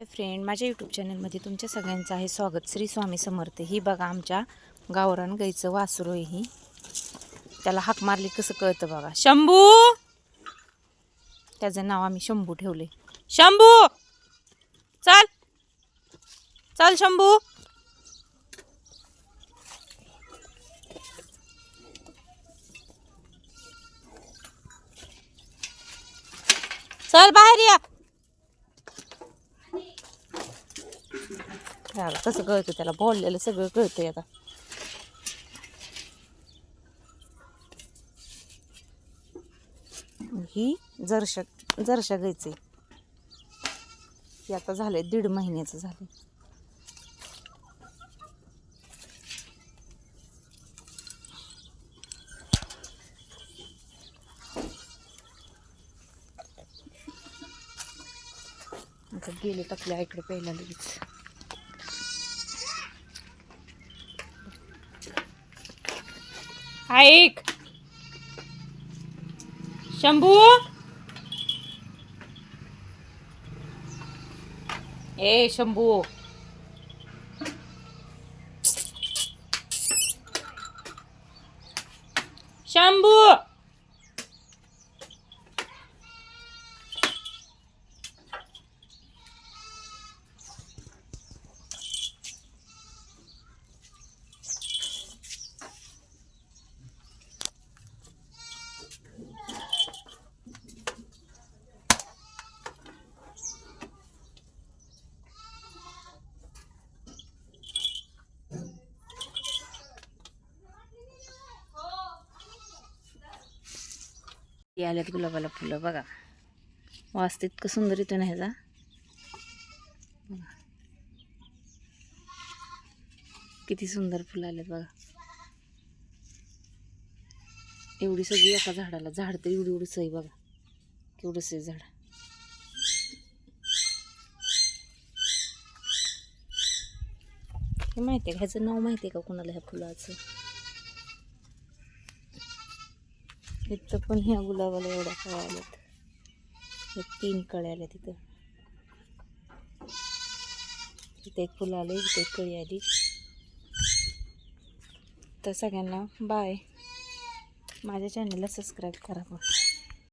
Friend माझ्या YouTube चॅनलमध्ये तुमच्या सगळ्यांचं आहे स्वागत. श्री स्वामी समर्थ. ही बघा आमच्या गावरान गाईचं वासरू आहे ही. त्याला हाक मारली कसं कळतं बघा. शंभू! त्याचं नाव आम्ही शंभू ठेवले. शंभू! चल! चल शंभू! चल बाहेर या. त्याला कसं कळतं त्याला. बोललेलं सगळं कळतंय आता. ही जरशा जरशा गायचे आता झालंय दीड महिन्याचं झालं गेले टाकले इकडे पहिला लगेच. ऐक शंभू? ए शंभू. शंभू! हे आल्यात गुलाबाला फुलं बघा. वास इतकं सुंदर येतो ना ह्याचा. बघा. किती सुंदर फुलं आलेत बघा. एवढी सगळी एका झाडाला झाड तर एवढी एवढी आहे बघा. केवढं आहे झाड. हे माहिती आहे का? ह्याचं नाव माहिती आहे का कुणाला ह्या फुलाचं? इथं पण ह्या गुलाबाला एवढ्या कळ्या आल्यात. हे तीन कळ्या आल्या तिथं इथे एक फुलं आले इथे एक कळी आली. तर सगळ्यांना बाय माझ्या चॅनलला सबस्क्राईब करा पण